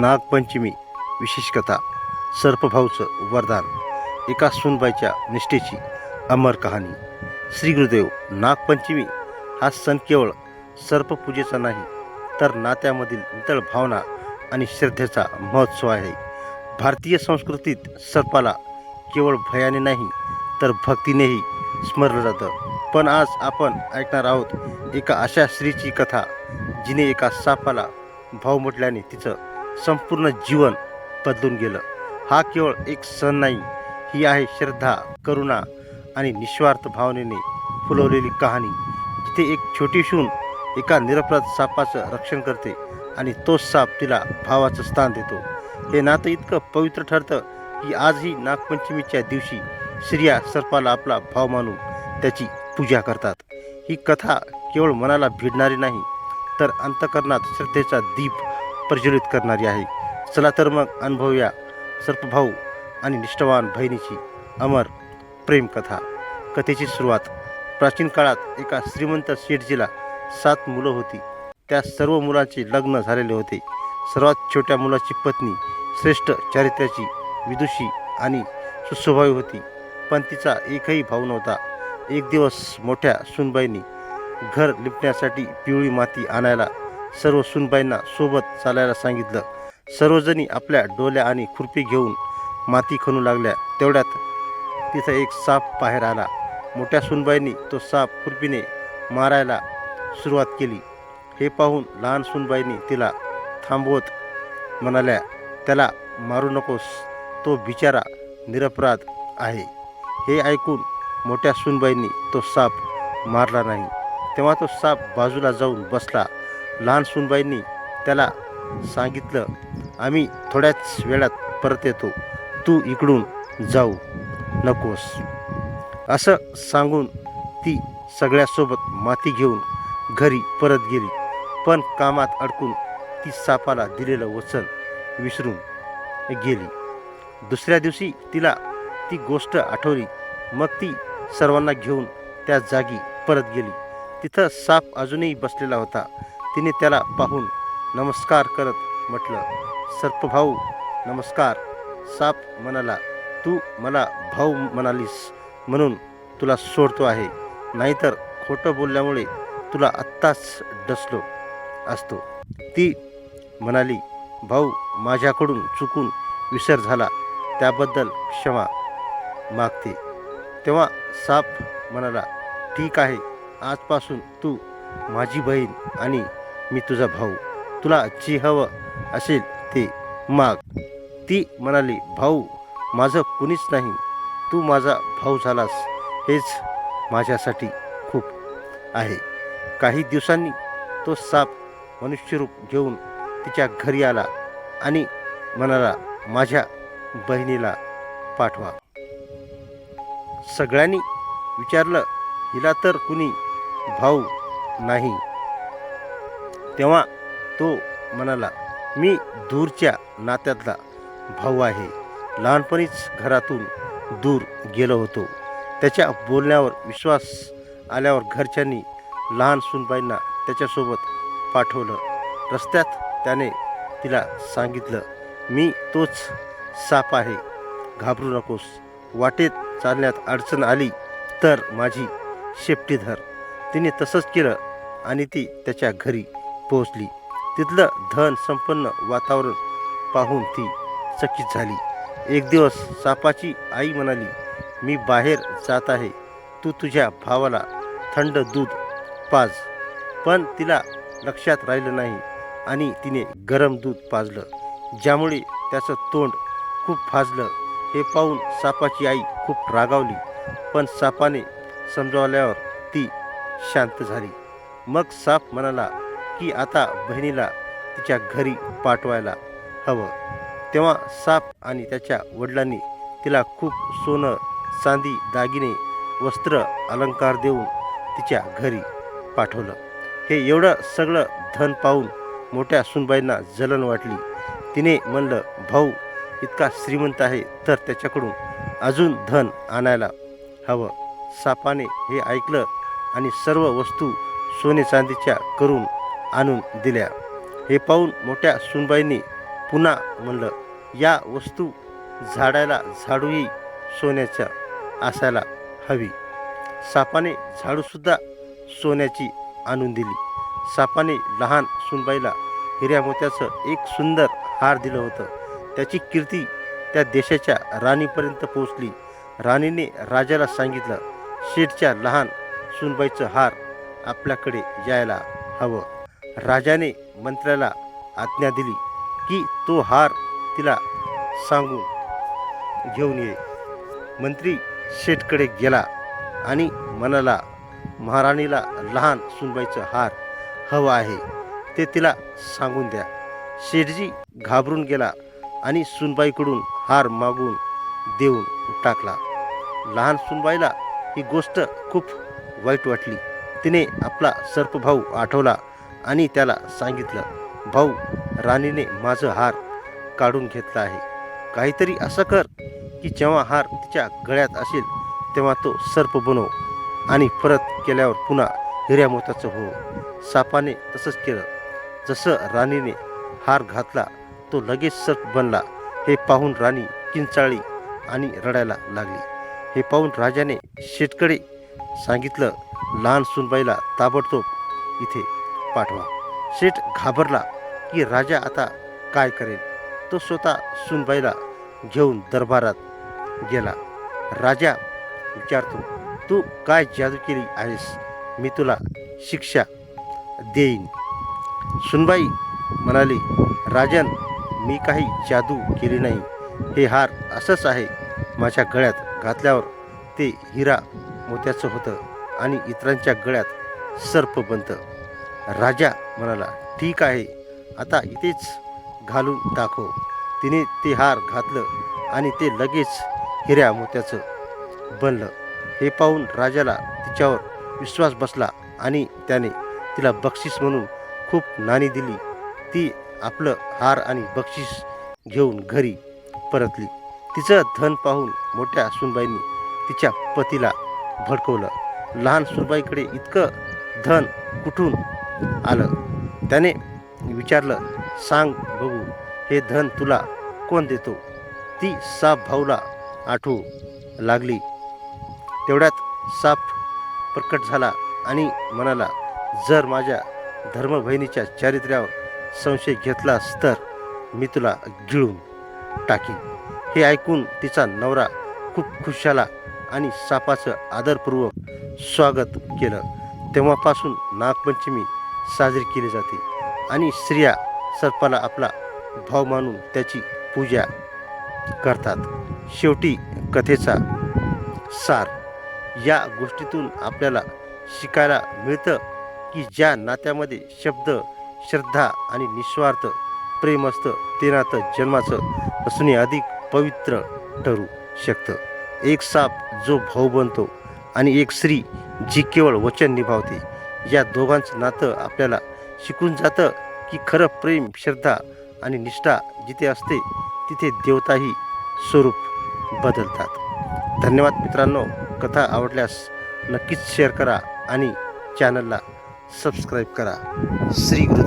नागपंचमी विशेष कथा सर्पभाऊचं वरदान एका सुनबाईच्या निष्ठेची अमर कहाणी. श्री गुरुदेव नागपंचमी हा सण केवळ सर्पपूजेचा नाही तर नात्यामधील नितळ भावना आणि श्रद्धेचा महोत्सव आहे. भारतीय संस्कृतीत सर्पाला केवळ भयाने नाही तर भक्तीनेही स्मरलं जातं. पण आज आपण ऐकणार आहोत एका अशा स्त्रीची कथा जिने एका सापाला भाव म्हटल्याने तिचं संपूर्ण जीवन बदलून गेलं. हा केवळ एक सण नाही ही आहे श्रद्धा करुणा आणि निस्वार्थ भावनेने फुलवलेली कहाणी. जिथे एक छोटी शून एका निरपराध सापाचं रक्षण करते आणि तोच साप तिला भावाचं स्थान देतो. हे नातं इतकं पवित्र ठरतं की आजही नागपंचमीच्या दिवशी स्त्रिया सर्पाला आपला भाव मानून त्याची पूजा करतात. ही कथा केवळ मनाला भिडणारी नाही तर अंतकरणात श्रद्धेचा दीप प्रज्वलित करणारी आहे. चला तर मग अनुभवूया सर्पभाऊ आणि निष्ठावान बहिणीची अमर प्रेमकथा कथेची सुरुवात. प्राचीन काळात एका श्रीमंत शेठजीला सात मुलं होती. त्या सर्व मुलांचे लग्न झालेले होते. सर्वात छोट्या मुलाची पत्नी श्रेष्ठ चारित्र्याची विदुषी आणि सुस्वभावी होती. पण तिचा एकही भाऊ नव्हता. एक दिवस मोठ्या सुनबाईंनी घर लिपण्यासाठी पिवळी माती आणायला सर्व सुनबाईंना सोबत चालायला सांगितलं. सर्वजणी आपल्या डोल्या आणि खुरपी घेऊन माती खणू लागल्या. तेवढ्यात तिथं एक साप बाहेर आला. मोठ्या सुनबाईंनी तो साप खुरपीने मारायला सुरुवात केली. हे पाहून लहान सुनबाईंनी तिला थांबवत म्हणाल्या त्याला मारू नकोस. तो बिचारा निरपराध आहे. हे ऐकून मोठ्या सुनबाईंनी तो साप मारला नाही. तेव्हा तो साप बाजूला जाऊन बसला. लहान सुनबाईंनी त्याला सांगितलं आम्ही थोड्याच वेळात परत येतो. तू इकडून जाऊ नकोस. असं सांगून ती सगळ्यासोबत माती घेऊन घरी परत गेली. पण कामात अडकून ती सापाला दिलेलं वचन विसरून गेली. दुसऱ्या दिवशी तिला ती गोष्ट आठवली. मग ती सर्वांना घेऊन त्या जागी परत गेली. तिथं साप अजूनही बसलेला होता. तिने त्याला पाहून नमस्कार करत म्हटलं सर्पभाऊ नमस्कार. साप म्हणाला तू मला भाऊ म्हणालीस म्हणून तुला सोडतो आहे. नाहीतर खोटं बोलल्यामुळे तुला आत्ताच डसलो असतो. ती म्हणाली भाऊ माझ्याकडून चुकून विसर झाला. त्याबद्दल क्षमा मागते. तेव्हा साप म्हणाला ठीक आहे. आजपासून तू माझी बहीण आणि मी तुझा भाऊ. तुला जी हवं असेल ते माग. ती म्हणाली भाऊ माझं कुणीच नाही. तू माझा भाऊ झालास. हेच माझ्यासाठी खूप आहे. काही दिवसांनी तो साप मनुष्यरूप घेऊन तिच्या घरी आला आणि म्हणाला माझ्या बहिणीला पाठवा. सगळ्यांनी विचारलं हिला तर कुणी भाऊ नाही. तेव्हा तो म्हणाला मी दूरच्या नात्यातला भाऊ आहे. लहानपणीच घरातून दूर गेलो होतो. त्याच्या बोलण्यावर विश्वास आल्यावर घरच्यांनी लहान सुनबाईंना त्याच्यासोबत पाठवलं. रस्त्यात त्याने तिला सांगितलं मी तोच साप आहे. घाबरू नकोस. वाटेत चालण्यात अडचण आली तर माझी शेपटी धर. तिने तसंच केलं आणि ती त्याच्या घरी पोहोचली. तिथलं धन संपन्न वातावरण पाहून ती चकित झाली. एक दिवस सापाची आई म्हणाली मी बाहेर जात आहे. तू तुझ्या भावाला थंड दूध पाज. पण तिला लक्षात राहिलं नाही आणि तिने गरम दूध पाजलं ज्यामुळे त्याचं तोंड खूप भाजलं. हे पाहून सापाची आई खूप रागावली पण सापाने समजावल्यावर ती शांत झाली. मग साप म्हणाला की आता बहिणीला तिच्या घरी पाठवायला हवं. तेव्हा साप आणि त्याच्या वडिलांनी तिला खूप सोनं चांदी दागिने वस्त्र अलंकार देऊन तिच्या घरी पाठवलं. हे एवढं सगळं धन पाहून मोठ्या सुनबाईंना जलन वाटली. तिने म्हणलं भाऊ इतका श्रीमंत आहे तर त्याच्याकडून अजून धन आणायला हवं. सापाने हे ऐकलं आणि सर्व वस्तू सोने चांदीच्या करून आणून दिल्या. हे पाहून मोठ्या सुनबाईंनी पुन्हा म्हणलं या वस्तू झाडाला झाडूही सोन्याच्या असायला हवी. सापाने झाडूसुद्धा सोन्याची आणून दिली. सापाने लहान सुनबाईला हिऱ्या मोत्याचं एक सुंदर हार दिलं होतं. त्याची कीर्ती त्या देशाच्या राणीपर्यंत पोहोचली. राणीने राजाला सांगितलं शेठच्या लहान सुनबाईचं हार आपल्याकडे यायला हवं. राजाने मंत्र्याला आज्ञा दिली की तो हार तिला सांगून घेऊन ये. मंत्री शेठकडे गेला आणि म्हणाला महाराणीला लहान सुनबाईचं हार हवं आहे ते तिला सांगून द्या. शेठजी घाबरून गेला आणि सुनबाईकडून हार मागून देऊन टाकला. लहान सुनबाईला ही गोष्ट खूप वाईट वाटली. तिने आपला सर्पभाऊ आठवला आणि त्याला सांगितलं भाऊ राणीने माझं हार काढून घेतला आहे. काहीतरी असं कर की जेव्हा हार तिच्या गळ्यात असेल तेव्हा तो सर्प बनव आणि परत केल्यावर पुन्हा हिऱ्या मोत्याचं हो सापाने तसंच केलं. जसं राणीने हार घातला तो लगेच सर्प बनला. हे पाहून राणी किंचाळी आणि रडायला लागली. हे पाहून राजाने शेटकडे सांगितलं लहान सुनबाईला ताबडतोब इथे पाठवा. शेठ घाबरला की राजा आता काय करेल? तो स्वतः सुनबाईला घेऊन दरबारात गेला. राजा विचारतो तू काय जादू केली आहेस? मी तुला शिक्षा देईन. सुनबाई म्हणाली राजन मी काही जादू केली नाही. हे हार असंच आहे माझ्या गळ्यात घातल्यावर ते हिरा मोत्याचं होतं आणि इतरांच्या गळ्यात सर्प बनतं. राजा म्हणाला ठीक आहे. आता इथेच घालून दाखव. तिने ते हार घातलं आणि ते लगेच हिऱ्या मोत्याचं बनलं. हे पाहून राजाला तिच्यावर विश्वास बसला आणि त्याने तिला बक्षीस म्हणून खूप नाणी दिली. ती आपलं हार आणि बक्षीस घेऊन घरी परतली. तिचं धन पाहून मोठ्या सुनबाईंनी तिच्या पतीला भडकवलं. लहान सुनबाईकडे इतकं धन कुठून आलं. त्याने विचारलं सांग बघू हे धन तुला कोण देतो? ती साप भाऊला आठवू लागली. तेवढ्यात साप प्रकट झाला आणि म्हणाला जर माझ्या धर्मबहिणीच्या चारित्र्यावर संशय घेतलास तर मी तुला गिळून टाकीन. हे ऐकून तिचा नवरा खूप खुश झाला आणि सापाचं आदरपूर्वक स्वागत केलं. तेव्हापासून नागपंचमी साजरी केली जाते. आणि स्त्रिया सर्पाला आपला भाव मानून त्याची पूजा करतात. शेवटी कथेचा सार या गोष्टीतून आपल्याला शिकायला मिळतं की ज्या नात्यामध्ये शब्द श्रद्धा आणि निस्वार्थ प्रेम असतं ते नातं जन्माचं असूनही अधिक पवित्र ठरू शकतं. एक साप जो भाऊ बनतो आणि एक स्त्री जी केवळ वचन निभावते या दोघांचं नातं आपल्याला शिकून जातं की खरं प्रेम श्रद्धा आणि निष्ठा जिथे असते तिथे देवताही स्वरूप बदलतात. धन्यवाद मित्रांनो. कथा आवडल्यास नक्कीच शेअर करा आणि चॅनलला सबस्क्राईब करा. श्री गुरु